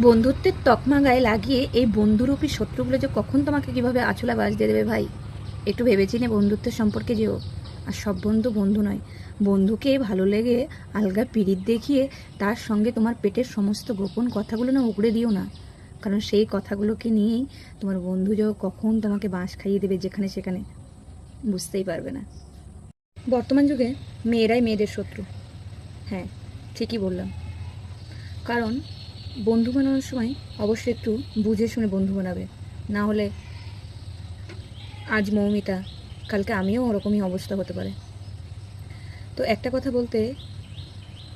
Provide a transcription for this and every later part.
বন্ধুত্বের তকমা গায়ে লাগিয়ে এই বন্ধুরূপী শত্রুগুলো যে কখন তোমাকে কীভাবে আছলা বাজ দিয়ে দেবে ভাই? একটু ভেবেচিনে বন্ধুত্বের সম্পর্কে যেও। আর সব বন্ধু বন্ধু নয়, বন্ধুকে ভালো লেগে আলগা পিড়িত দেখিয়ে তার সঙ্গে তোমার পেটের সমস্ত গোপন কথাগুলো না উগড়ে দিও না। কারণ সেই কথাগুলোকে নিয়েই তোমার বন্ধু যে কখন তোমাকে বাঁশ খাইয়ে দেবে যেখানে সেখানে। বুঝতেই পারবে না। বর্তমান যুগে মেয়েরাই মেয়েদের শত্রু। হ্যাঁ ঠিকই বললাম। কারণ বন্ধু বানানোর সময় অবশ্যই একটু বুঝে শুনে বন্ধু বানাবে। না হলে আজ মৌমিতা, কালকে আমিও ওরকমই অবস্থা হতে পারে। তো একটা কথা বলতে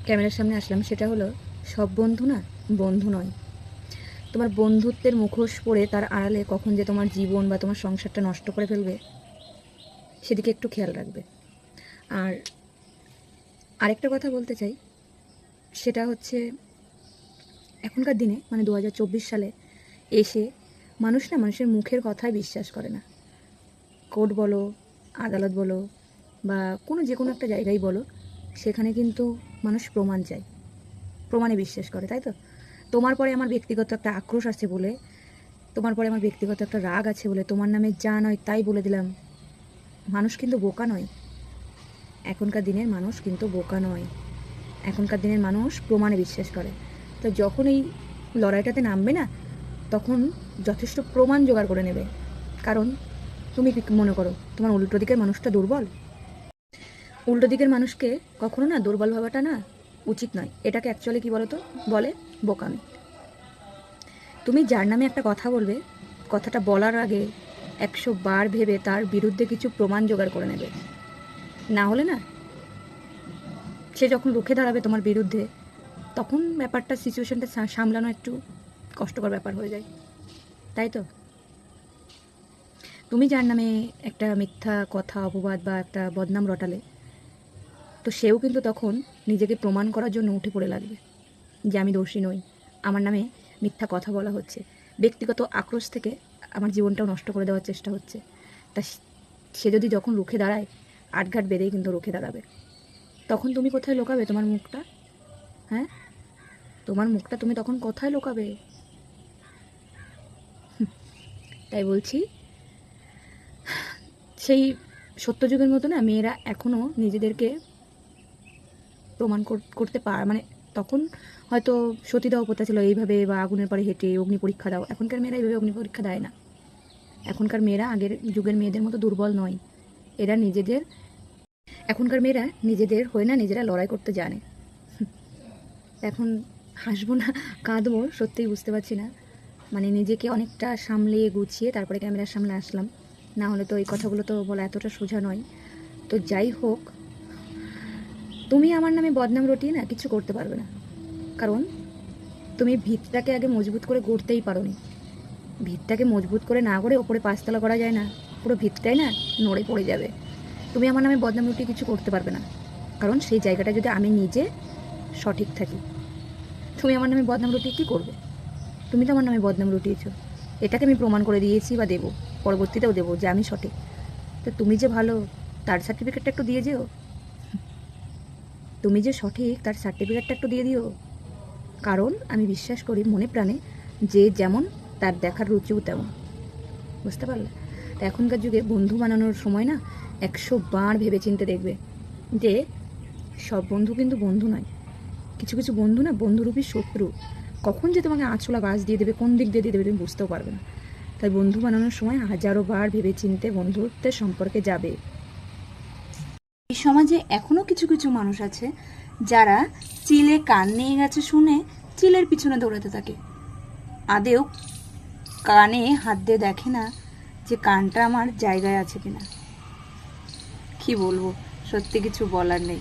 ক্যামেরার সামনে আসলাম, সেটা হলো সব বন্ধু না, বন্ধু নয়। তোমার বন্ধুত্বের মুখোশ পড়ে তার আড়ালে কখন যে তোমার জীবন বা তোমার সংসারটা নষ্ট করে ফেলবে, সেদিকে একটু খেয়াল রাখবে। আর আরেকটা কথা বলতে চাই, সেটা হচ্ছে এখনকার দিনে মানে দু হাজার চব্বিশ সালে এসে মানুষ না মানুষের মুখের কথায় বিশ্বাস করে না। কোর্ট বলো, আদালত বলো, বা কোনো যে কোনো একটা জায়গায় বলো, সেখানে কিন্তু মানুষ প্রমাণ চায়। প্রমাণে বিশ্বাস করে, তাই তো? তোমার পরে আমার ব্যক্তিগত একটা আক্রোশ আছে বলে, তোমার পরে আমার ব্যক্তিগত একটা রাগ আছে বলে, তোমার নামে যা নয় তাই বলে দিলাম। মানুষ কিন্তু বোকা নয়। এখনকার দিনের মানুষ কিন্তু বোকা নয়। এখনকার দিনের মানুষ প্রমাণে বিশ্বাস করে। তো যখন এই লড়াইটাতে নামবে না, তখন যথেষ্ট প্রমাণ জোগাড় করে নেবে। কারণ তুমি মনে করো, তোমার উল্টো দিকের মানুষটা দুর্বল? উল্টো দিকের মানুষকে কখনো না দুর্বল ভাবাটা না উচিত নয়। এটাকে অ্যাকচুয়ালি কী বলো তো বলে বোকামি। তুমি যার নামে একটা কথা বলবে, কথাটা বলার আগে একশো বার ভেবে তার বিরুদ্ধে কিছু প্রমাণ জোগাড় করে নেবে। না হলে না, সে যখন রুখে দাঁড়াবে তোমার বিরুদ্ধে তখন ব্যাপারটা সিচুয়েশনটা সামলানো একটু কষ্টকর ব্যাপার হয়ে যায়। তাই তো? তুমি যার নামে একটা মিথ্যা কথা, অপবাদ বা একটা বদনাম রটালে, তো সেও কিন্তু তখন নিজেকে প্রমাণ করার জন্য উঠে পড়ে লাগবে যে আমি দোষী নই। আমার নামে মিথ্যা কথা বলা হচ্ছে। ব্যক্তিগত আক্রোশ থেকে আমার জীবনটাও নষ্ট করে দেওয়ার চেষ্টা হচ্ছে। তা সে যদি যখন রুখে দাঁড়ায়, আটঘাট বেঁধেই কিন্তু রুখে দাঁড়াবে। তখন তুমি কোথায় লোকাবে তোমার মুখটা? হ্যাঁ? তোমার মুখটা তুমি তখন কোথায় লোকাবে? তাই বলছি, সেই সত্যযুগের মতো না মেয়েরা এখনও নিজেদেরকে প্রমাণ করতে পার মানে তখন হয়তো সতীদাহ প্রথা ছিল, এইভাবে বা আগুনের পরে হেঁটে অগ্নি পরীক্ষা দাও। এখনকার মেয়েরা এইভাবে অগ্নি পরীক্ষা দেয় না। এখনকার মেয়েরা আগের যুগের মেয়েদের মতো দুর্বল নয়। এরা নিজেদের, এখনকার মেয়েরা নিজেদের হয়ে না নিজেরা লড়াই করতে জানে। এখন হাসবো না, কাঁদবো, সত্যিই বুঝতে পারছি না। মানে নিজেকে অনেকটা সামলিয়ে গুছিয়ে তারপরে ক্যামেরার সামনে আসলাম। না হলে তো এই কথাগুলো তো বলা এতটা সোজা নয়। তো যাই হোক, তুমি আমার নামে বদনাম রটিয়ে না কিছু করতে পারবে না। কারণ তুমি ভিতটাকে আগে মজবুত করে গড়তেই পারো নি ভিতটাকে মজবুত করে না করে ওপরে পাঁচতলা করা যায় না। পুরো ভিতটাই না নড়ে পড়ে যাবে। তুমি আমার নামে বদনাম রুটি কিছু করতে পারবে না। কারণ সেই জায়গাটা যদি আমি নিজে সঠিক থাকি। তুমি আমার নামে বদনাম রুটি কী করবে? তুমি তো আমার নামে বদনাম রুটিয়েছ। এটাকে আমি প্রমাণ করে দিয়েছি বা দেবো। পরবর্তীতেও দেবো যে আমি সঠিক। তো তুমি যে ভালো, তার সার্টিফিকেটটা একটু দিয়ে যেও। তুমি যে সঠিক, তার সার্টিফিকেটটা একটু দিয়ে দিও। কারণ আমি বিশ্বাস করি মনে প্রাণে যে যেমন, তার দেখার রুচিও তেমন। বুঝতে পারলে? তো এখনকার যুগে বন্ধু বানানোর সময় না, একশো বার ভেবে চিনতে দেখবে যে সব বন্ধু কিন্তু বন্ধু নয়। কিছু কিছু বন্ধু না বন্ধুরূপী শত্রু। কখন যে তোমাকে আঁচলা বাস দিয়ে দেবে, কোন দিক দিয়ে দিয়ে দেবে তুমি বুঝতেও পারবে না। তাই বন্ধু বানানোর সময় হাজারো বার ভেবে চিনতে বন্ধুত্বের সম্পর্কে যাবে। এই সমাজে এখনও কিছু কিছু মানুষ আছে, যারা চিলে কান নিয়ে গেছে শুনে চিলের পিছনে দৌড়াতে থাকে। আদেও কানে হাত দিয়ে দেখে না যে কানটা আমার জায়গায় আছে কিনা। কি বলব? সত্যি কিছু বলার নেই।